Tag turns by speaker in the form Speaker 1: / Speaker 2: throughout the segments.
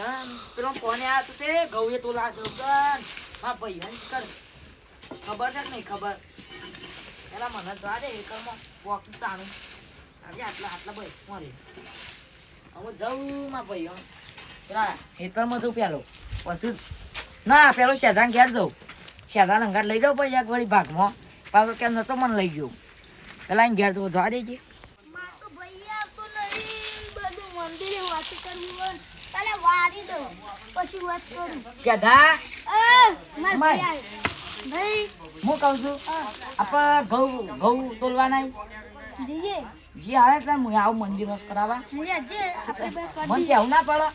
Speaker 1: હા પેલો ફોન આ તો તે ઘઉં તો લાગે કર મા હા કર? ખબર છે નહીં ખબર? પેલા મને જવા દે એકરમાં વોક તાણું. આજે આટલા આટલા ભાઈ મળે હવે જવું મા હા પેલા હેતરમાં જવું પેલો. પછી ના, પેલો શેધાન ઘેર જવું શેધાન અંગાર લઈ જાઉં પછી એક વળી ભાગમાં. પાછો કે નતો મને લઈ ગયો. પેલા અહીં ઘેર જવું જવા દેજે.
Speaker 2: તો નહીં. બધું મંદિરે વાત કરવું તાલે વારી દો. પછી વાત કરું.
Speaker 1: શેધા
Speaker 2: એ માર ભાઈ
Speaker 1: હું કહું છું? આપણે ઘઉં ઘઉં તોલવાના
Speaker 2: જીએ
Speaker 1: જે આવે એટલે હું આવું મંદિર વસ કરાવવા. મને કેવું ના પડે.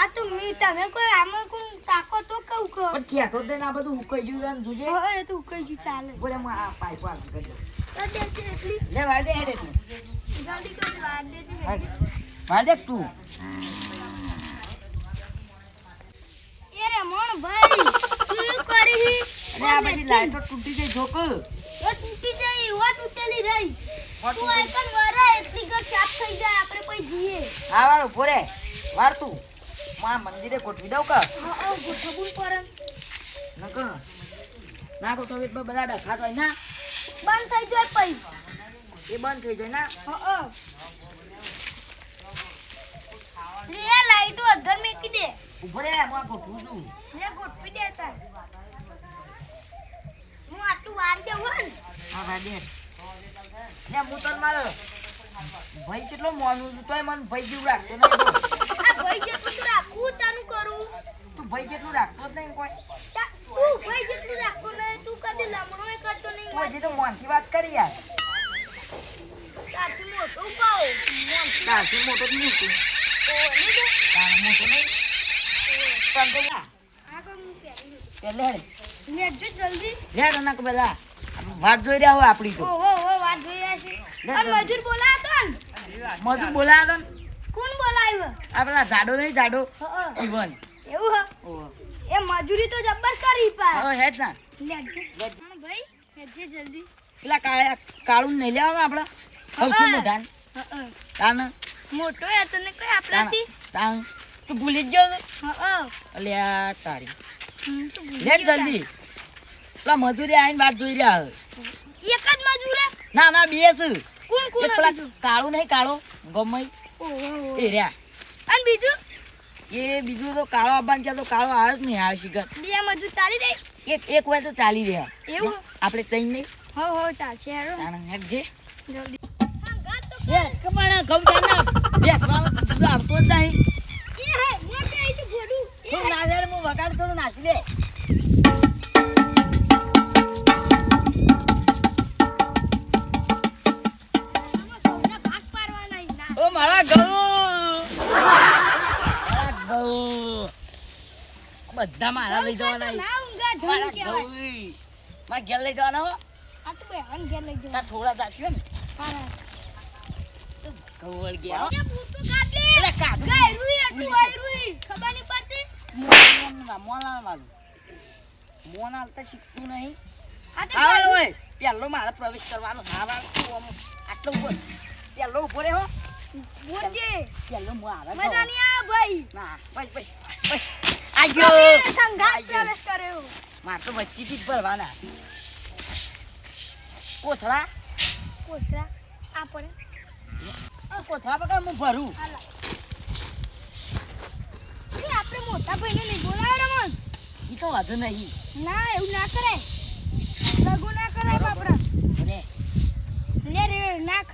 Speaker 2: આ તો મી તમે કોઈ આમાં કોઈ તાકો તો કહું
Speaker 1: પણ નહીં આ બધું ઉકાઈ ગયું ને જોજે.
Speaker 2: હવે તો કઈ જ ચાલે.
Speaker 1: બોલે હું આ પાઇપ આ કરી દઉં.
Speaker 2: તો દે છે એટલી.
Speaker 1: લે વાર દે હેડ
Speaker 2: જલ્દી કરી વાર દે છે
Speaker 1: હેડ. દે તું
Speaker 2: એ રે મોણ ભાઈ શું કરી
Speaker 1: અને આ બધી લાઈટો તૂટી ગઈ જોક.
Speaker 2: એ તૂટી જાય એવા તૂટેલી રહી. તું આઈકન વરા એટલી ઘર સાફ થઈ જાય આપણે પછી જઈએ.
Speaker 1: હા વાર ભોરે વાર તું. હું મંદિરે ગોઠવી દઉં કે?
Speaker 2: હા હા ગોઠવવું પડે.
Speaker 1: ના ગોઠવી બધા ડખા થાય. ના.
Speaker 2: બંધ થઈ જાય પછી.
Speaker 1: એ બંધ થઈ જાય ના.
Speaker 2: હા લે લાઈટો અધર મેકી દે.
Speaker 1: ઊભો રે હું આ ગોઠવું છું.
Speaker 2: લે ગોઠવી દે તાર. હું આટલું વાર દેવું ને.
Speaker 1: હા વાર દે લે હું તને મારો ભાઈ કેટલો મોનું છું તોય મને ભાઈ જેવું રાખતો નહીં
Speaker 2: આ ભાઈ જેટલું તું રાખવું તાનું કરું.
Speaker 1: તું ભાઈ જેટલું રાખતો જ નહીં કોઈ.
Speaker 2: તું ભાઈ જેટલું રાખવું નહીં તું કદી લમણો એ કરતો નહીં
Speaker 1: કોઈ તો મોનથી વાત કરી યાર.
Speaker 2: તારથી મોટો ઉપાવ
Speaker 1: તારથી મોટો જ નહીં તું. તાર મોટો નહીં. જોઈ રહ્યા હોય તો.
Speaker 2: મજૂર
Speaker 1: મજૂર
Speaker 2: કોણ બોલાવ્યો
Speaker 1: આ જાડો નહીં જાડો જીવન.
Speaker 2: એવું હ એ મજૂરી તો જબ્બર કરી પા
Speaker 1: હેડ ના.
Speaker 2: ભાઈ જલ્દી
Speaker 1: પેલા કાળા કાળું નહીં લેવાનું સૌથી મોટા તાન.
Speaker 2: મોટો એ તને કઈ આપણાથી?
Speaker 1: તાન. તું ભૂલી જ ગયો
Speaker 2: હઅ.
Speaker 1: અલ્યા તારી. લે જલ્દી. પેલા મજૂરી આવીને વાત જોઈ રહ્યા.
Speaker 2: એક જ મજૂર?
Speaker 1: ના ના બે છે
Speaker 2: કોણ કોણ
Speaker 1: પેલા કાળું નહીં કાળો. ગમે
Speaker 2: ઓહો.
Speaker 1: એ રહ્યા.
Speaker 2: અને બીજું?
Speaker 1: એ બીજું તો કાળો આવવાનું ક્યાં તો કાળો આવે જ નહીં આવે શિખર
Speaker 2: બે મજૂર ચાલી રહી?
Speaker 1: એક એક વાર તો ચાલી રહ્યા.
Speaker 2: એવું?
Speaker 1: આપણે તઈ નહીં.
Speaker 2: હો હો ચાલશે હેરો.
Speaker 1: હેડ જે.
Speaker 2: જલ્દી.
Speaker 1: કમાણા ઘઉં ચાના આવતો જ નહીં
Speaker 2: એ હે મોટે આઈ તો ગોડું એ
Speaker 1: તું ના જાય હું વગાડ થોડું નાસી દે. ઓ મારા ઘઉં બધા મારા લઈ જવાના મારા ઘઉં મારા ઘેર લઈ જવાના હો. થોડા જાસ્યો ને. ઘઉં ગયા
Speaker 2: ભૂતું કાઢ
Speaker 1: એટલે
Speaker 2: ગાયરું વાયરું ઈ ખબર નહીં પડતી?
Speaker 1: મોન મોન આવવાનું મોન આવતા શીખતું નહીં.
Speaker 2: આ તો
Speaker 1: હા
Speaker 2: ગાયરું.
Speaker 1: ઓય પેલો મારે પ્રવેશ કરવાનો. હા વાળ તું આટલો ઊભો પેલો ઊભો રે હો.
Speaker 2: બોલજે.
Speaker 1: પેલો મારે
Speaker 2: મજા નહીં આવે ભાઈ.
Speaker 1: ના બસ બસ બસ આજો
Speaker 2: સંઘાત પ્રવેશ કર્યો.
Speaker 1: મારે તો વચ્ચેથી જ ભરવાના. કોથળા?
Speaker 2: કોતરા આ
Speaker 1: કોથળા પકડ હું ભરું.
Speaker 2: હાલા મોટા ભાઈને નહીં બોલાવે રમણ.
Speaker 1: ઈ તો વાંધો નહીં.
Speaker 2: ના એવું ના કરે લગુ ના કરાય બાપરા
Speaker 1: રે
Speaker 2: લે રે નાખ.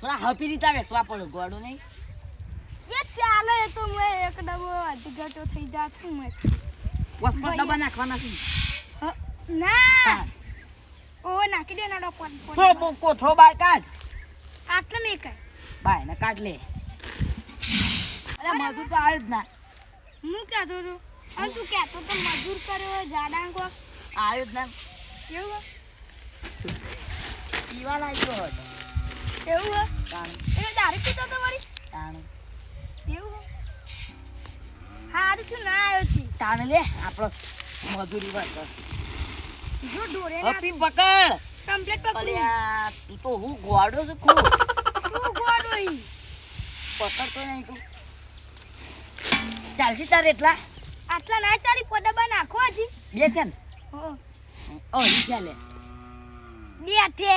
Speaker 1: થોડા હપી રીતા વેસવા પડો ગોડો નહીં?
Speaker 2: એ ચાલે એ તો મેં એક ડબો અધગટો થઈ જાત હું મેં
Speaker 1: પર ડબા નાખવાના છે.
Speaker 2: ના. ઓ નાખી દે ના ડબ્બો
Speaker 1: થોડો બહુ કોથળો બાર કાઢ.
Speaker 2: આટલે મે કાઢ
Speaker 1: બાય ને કાઢ લે. અરે મજૂર તો આવ્યો જ ના.
Speaker 2: હું કહેતો હતો? અને તું કહેતો તો મજૂર કર્યો જાડાંગ કોક?
Speaker 1: આવ્યો જ ના.
Speaker 2: એવું
Speaker 1: પીવા લાગ્યો હતો?
Speaker 2: એવું હે? એટલે દારૂ પીતો તો વળી? એવું હારું છું ના આવ્યો છે
Speaker 1: તાણ લે આપણો મજૂરી વાત
Speaker 2: જો ડોરે ના
Speaker 1: પકડ.
Speaker 2: કમ્પ્લેટ પકડ.
Speaker 1: તું તો હું ગોડો છું ખૂબ
Speaker 2: તું ગોડો
Speaker 1: પકડતો નહીં તું. ચાલશે તારે એટલા?
Speaker 2: આટલા ના ચાલી પોડબા નાખો હજી.
Speaker 1: બે છે ને? ઓ ચાલે
Speaker 2: બે છે.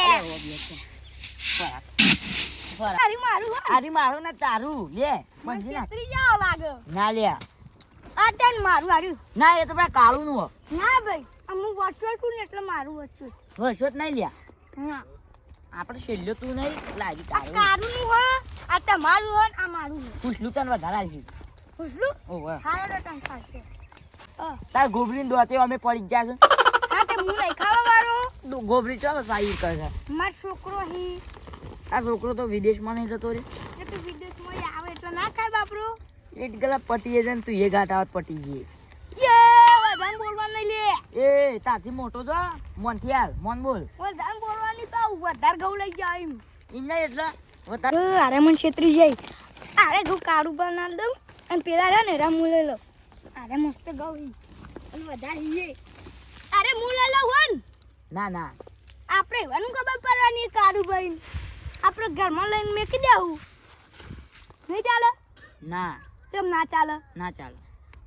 Speaker 2: મારું હો
Speaker 1: આરી મારું ને તારું. લે ના
Speaker 2: છેતરી જાવ લાગે.
Speaker 1: ના લે.
Speaker 2: આ મારું હાર્યું.
Speaker 1: ના એ તો પેલા કાળું નું
Speaker 2: ના ભાઈ અમુક વચ્ચે છું ને એટલે મારું વચ્ચે
Speaker 1: વસો જ નહીં લ્યા. આપણે છેલ્લો તું નહીં લાગી
Speaker 2: કારું નું હો આ તમારું હો ને આ મારું હો.
Speaker 1: પૂછલું તને વધારે આલશે
Speaker 2: હારો તો ખાશે
Speaker 1: તાર ગોબરી દોતે અમે પડી ગયા
Speaker 2: હા તે હું નહીં ખાવા વાળો
Speaker 1: ગોબરી ચાલો સાઈ કરે છે
Speaker 2: માર છોકરો હી
Speaker 1: આ છોકરો તો વિદેશમાં નહીં જતો રે
Speaker 2: એ તો વિદેશમાં આવે એટલે ના ખાય બાપરો
Speaker 1: એક ગલા પટીએ જન તું એ ગાટાવત પટી ગઈ
Speaker 2: યે વધારે બોલવા નહીં લે
Speaker 1: એ તાથી મોટો જો મોનથી હાલ મોન બોલ
Speaker 2: વધારે બોલવાની તો વધારે ઘઉં લઈ જાય એમ
Speaker 1: નહીં એટલે વધારે
Speaker 2: અરે મન છેતરી જાય અરે ઘઉં કાળું બનાવી દઉં અને પેલા રહ્યા ને રા હું લઈ લઉં અરે મસ્ત ઈ. અને વધારે હીએ અરે હું લઈ લઉં હો ના
Speaker 1: ના.
Speaker 2: આપણે એવાનું ખબર પડવાની કારું ભાઈ આપણે ઘરમાં લઈને મેકી દેવું. નહીં ચાલે?
Speaker 1: ના.
Speaker 2: કેમ ના ચાલે?
Speaker 1: ના ચાલો.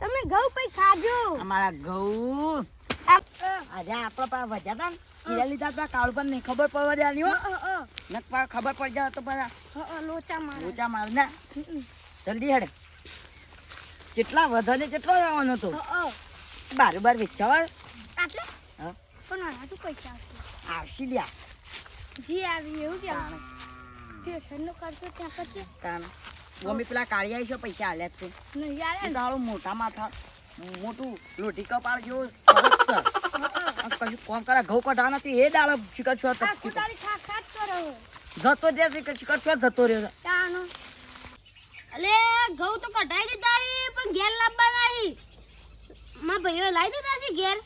Speaker 2: તમે ઘઉં પછી ખાજો.
Speaker 1: અમારા ઘઉં. આજે આપણા પાસે વધ્યા હતા ને. લીધા હતા કાળું પણ નહીં ખબર પડવા દેવાની હો. નક ખબર પડી જાય તો બધા
Speaker 2: લોચા લોચા મારે.
Speaker 1: ઓછા માર. ના. જલ્દી હેડ. કેટલા વધારે કેટલો આવવાનો તો
Speaker 2: અ, અ.
Speaker 1: બાર બાર વેચાવા?
Speaker 2: આટલે?
Speaker 1: હા.
Speaker 2: પણ આના તો પૈસા આવશે.
Speaker 1: આવશી લ્યા.
Speaker 2: જી આવી એવું કેવું ટ્યુશનનો ખર્ચો ત્યાં પછી?
Speaker 1: તાણ. પેલા કાળિયા છે પૈસા આલ્યા છે.
Speaker 2: નહીં
Speaker 1: એ તાળો મોટા માથા. મોટું લોટી કપાળ જેવો કશું કોણ કરે ઘઉં કઢા નથી એ દાડો શિકર. છો જતો કે શિકર છો જતો રહ્યો.
Speaker 2: તાનો અલે ઘઉં તો કઢાઈ દીધા હી પણ ઘેર લાવવાના હી માં ભાઈઓ લાવી દીધા છે ઘેર?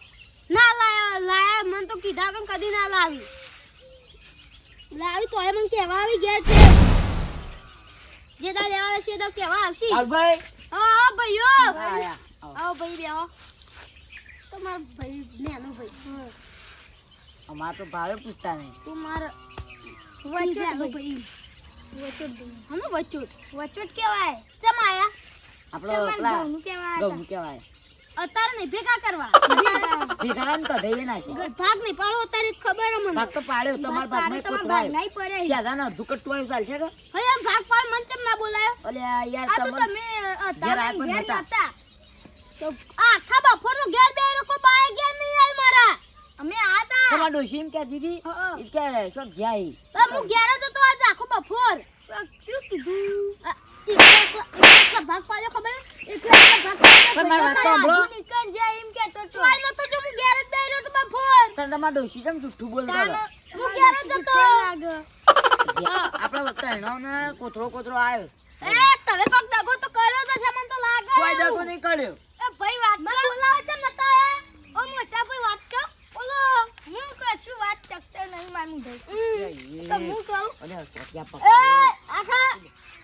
Speaker 2: ના લાયા લાયા મને તો કીધા પણ કદી ના લાવી. લાવી તોય મને કેવા આવી ઘેર છે. જે દા લેવા આવે છે તો કેવા આવશે.
Speaker 1: ભાઈ
Speaker 2: હા ભાઈઓ.
Speaker 1: આવો.
Speaker 2: ભાઈ બેહો. તો માર ભાઈ નેનો ભાઈ.
Speaker 1: અમાર તો ભાવે પૂછતા નહીં.
Speaker 2: તું માર ભાઈ. વચોટ. હનો વચોટ વચોટ કેવાય ચમ આયા?
Speaker 1: આપણો પેલા
Speaker 2: ઘઉંનું કેવાય
Speaker 1: ઘઉં કહેવાય.
Speaker 2: અત્યારે નહીં ભેગા કરવા.
Speaker 1: ભેગા ને કઢાઈ ના છે.
Speaker 2: ભાગ નહીં પાડો અત્યારે ખબર મને
Speaker 1: ભાગ તો પાડ્યો તમારા ભાગમાં એક
Speaker 2: તમારા
Speaker 1: કોતરો
Speaker 2: ભાગ
Speaker 1: આવ્યો.
Speaker 2: નહીં પડે.
Speaker 1: શ્યાદાને અડધું કટતું આવ્યું ચાલશે કે?
Speaker 2: હવે આમ ભાગ પાડ મને ચમ ના બોલાયો?
Speaker 1: યાર
Speaker 2: તમે તમે
Speaker 1: આયા
Speaker 2: ઘેર
Speaker 1: નતા.
Speaker 2: તો આખા બપોરનો ઘેર બે લોકો બાય ઘેર નહીં મારા. અમે આતા તા.
Speaker 1: તમારા ડોશી એમ કહેતી હતી
Speaker 2: હં, હં.
Speaker 1: ઈ કે શું ગયા ઈ?
Speaker 2: તો હું ઘેર જ તો આજ આખો બફોર શું કીધું? એકલા એકલા- એકલા એકલા ભાગ પાડ્યો ખબર એકલા એકલા ભાગ પાડ્યો
Speaker 1: પણ મારી તો
Speaker 2: ભાઈ નીકળ જાય એમ કહેતો હતો. ચોય નતો જો હું ઘેર જ બેહી તો બપોર.
Speaker 1: તને તમારા ડોશી કેમ જુઠ્ઠું બોલતા
Speaker 2: હું ઘેર જ હતો.
Speaker 1: આપણા ત્રણોને કોથળો કોથળો આવ્યો
Speaker 2: એ તમે કોક દગો તો કર્યો તો છે મને તો લાગે.
Speaker 1: કોઈ દગો નહીં કર્યો.
Speaker 2: એ ભાઈ વાત બોલાવે છે નતા આયા ઓ મોટા ભાઈ વાત કર ઓલો હું વાત શકતો નહીં મારું ભાઈ તો હું કહું
Speaker 1: ત્યાં
Speaker 2: એ
Speaker 1: પકડ.
Speaker 2: આખા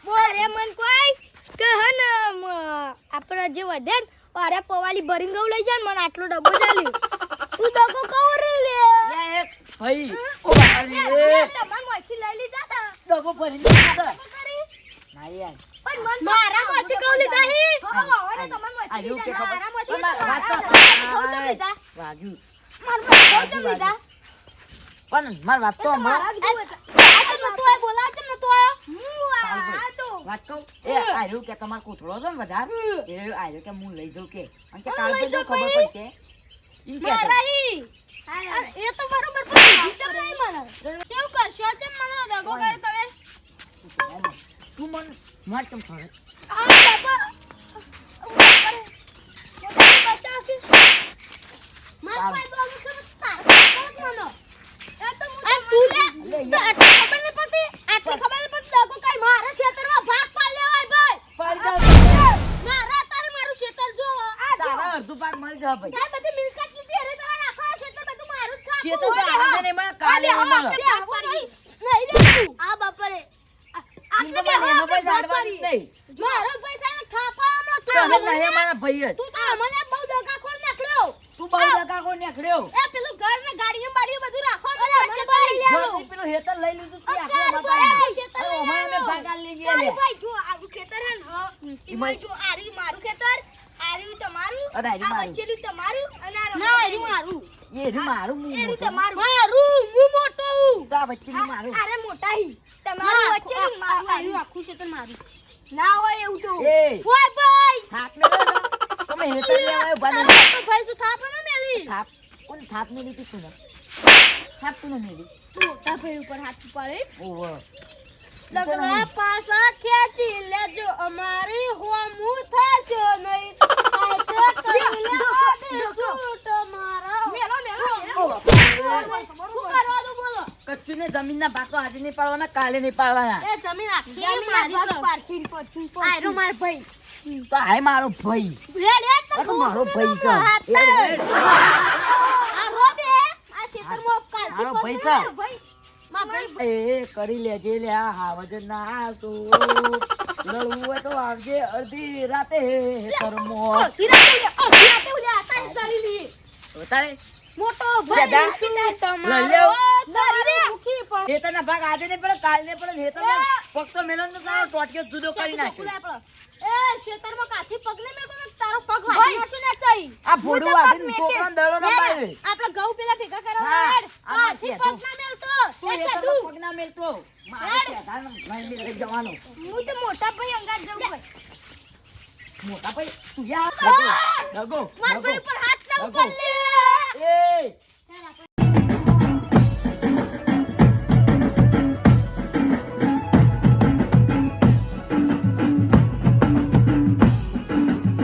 Speaker 2: બોરે મન કોઈ કે હન આપણે જે વધે ને અરે પવાલી ભરીને ગયું લઈ જાય ને મને આટલો ડબ્બો ચાલ્યો તું ડબ્બો કવર લે
Speaker 1: લે, એક ભાઈ ઓ અરે,
Speaker 2: તમાર મોથી લઈ લીધા તા
Speaker 1: ડબ્બો ભરીને લીધો.
Speaker 2: કરી
Speaker 1: ના યાર
Speaker 2: પણ મન મારા મોથી કહું લીધા હી
Speaker 1: આ-
Speaker 2: હવે તમાર મોથી
Speaker 1: આ કે
Speaker 2: લીધા
Speaker 1: ખબર?
Speaker 2: મારા મોથી
Speaker 1: તો-
Speaker 2: કહું લીધા
Speaker 1: વાગ્યું.
Speaker 2: મારા મોથી કહું ચમ લીધા
Speaker 1: પણ માર વાત તો
Speaker 2: ચમ
Speaker 1: વાત કહું? એ આર્યું કે તમારો કોથળો છે ને વધારે એ આર્યું કે હું લઈ જાઉં કે. અને કે કાલ
Speaker 2: તો
Speaker 1: ખબર? પડશે? ઈ કે
Speaker 2: એ તો બરોબર પણ ચમ નહીં મને કેવું કરશો? ચમ મને દગો કરે તમે.
Speaker 1: તું મન માર કેમ ખરે
Speaker 2: આ બાપા. બાપા કે માર પાસે બોલું છું તાર મનો. એ તો તું લે. તો આટલી ખબર નહીં પડતી? આટલી ખબર નહીં પડતી? દગો કઈ મારા ખેતરમાં ભાગ પાડ લેવાય ભાઈ.
Speaker 1: પાડી દઉં.
Speaker 2: મારા તારે મારું ખેતર જો
Speaker 1: તારા અડધું પાક મળી જવા ભાઈ.
Speaker 2: તાર બધી મિલકત લીધી. અરે તમારા આખા ખેતર બધું મારું જ ખાતું
Speaker 1: ખેતર તો આજે નહીં. મારે
Speaker 2: ભાઈ થાય હમણાં
Speaker 1: તો નહીં અમારા ભાઈ જ.
Speaker 2: તું તો મને
Speaker 1: તું બહુ દગા
Speaker 2: એ પેલું ઘર ને ગાડીઓ બાડીઓ બધું રાખો ને મને લઈ
Speaker 1: જો પેલું હેતર લઈ લીધું તું આખો માતા હેતર
Speaker 2: લઈ
Speaker 1: અમારે અમે. ભાગ આલી લઈએ લે.
Speaker 2: ભાઈ જો આરું ખેતર હે ને જો આરી મારું ખેતર
Speaker 3: આ રહ્યું તમારું
Speaker 1: અરે, આ રહ્યું
Speaker 3: આ
Speaker 1: મારું.
Speaker 3: વચ્ચેનું તમારું અને આ ના એ મારું.
Speaker 1: એ રહ્યું મારું
Speaker 3: એ રહ્યું તમારું. મારું હું મોટો હું.
Speaker 1: તો આ વચ્ચેનું મારું.
Speaker 3: અરે મોટા હી. તમારું વચ્ચેનું મારું આખું આખું છે તો મારું. ના હોય એવું તો. હોય ભાઈ.
Speaker 1: ને. તમે હેતર લેવા
Speaker 3: ભાઈ ને
Speaker 1: થાપ. કોણ થાપ ને લીધી તું થાપ તું મેલી
Speaker 3: મોટા ભાઈ ઉપર હાથ પડે
Speaker 1: ઓહો
Speaker 3: ડગલા પાસા ખેંચી લેજો. અમારી હોમું થશો નહીં. હાથે કરી લે આદે સૂટ મારા. મેલો મેલો શું કરવાનું
Speaker 1: કચ્છું ને જમીન ના ભાગ આજે નહીં પાડવાના કાલે નહીં પાડવાના.
Speaker 3: એ જમીન આખી મારી છે પારછીન પારછીન આયરો માર ભાઈ.
Speaker 1: તો હાય મારો ભાઈ.
Speaker 3: રેડ
Speaker 1: આ તો મારો ભાઈ છે
Speaker 3: આ રોબે આ શેતર મો કાલ
Speaker 1: મારો ભાઈ છે.
Speaker 3: ભાઈ.
Speaker 1: એ કરી લેજે લે આ હાવજ ના તો લડવું હોય તો આવજે અડધી રાતે. કરમો
Speaker 3: અડધી રાતે અડધી રાતે ઓલે આતા જ ચાલી લી. મોટો ભાઈ શું તમારો?
Speaker 1: હેતરના ભાગ આજે નહીં પડે કાલ નહીં પડે હેતર ફક્ત મેલો ને તારો ટોટિયો જુદો કરી નાખ્યો.
Speaker 3: એ ખેતરમાં કાથી પગલે? ને તારો પગ વાગી નાખ્યો ને ચાઈ.
Speaker 1: આ ભોડું વાગીને છોકરાને દડો ના પાડે.
Speaker 3: આપણે પેલા ભેગા કરવા હેડ.
Speaker 1: આ
Speaker 3: કાથી પગ ના મેલતો? એ
Speaker 1: હેતરનો પગ ના મેલતો. મારે
Speaker 3: હેડ.
Speaker 1: કહેતા લઈ જવાનો.
Speaker 3: હું તો મોટા ભાઈ અંગાત જવું
Speaker 1: મોટા ભાઈ તું યાર દગો દગો
Speaker 3: માર ભાઈ પર હાથ ના ઉપર લે.
Speaker 1: એ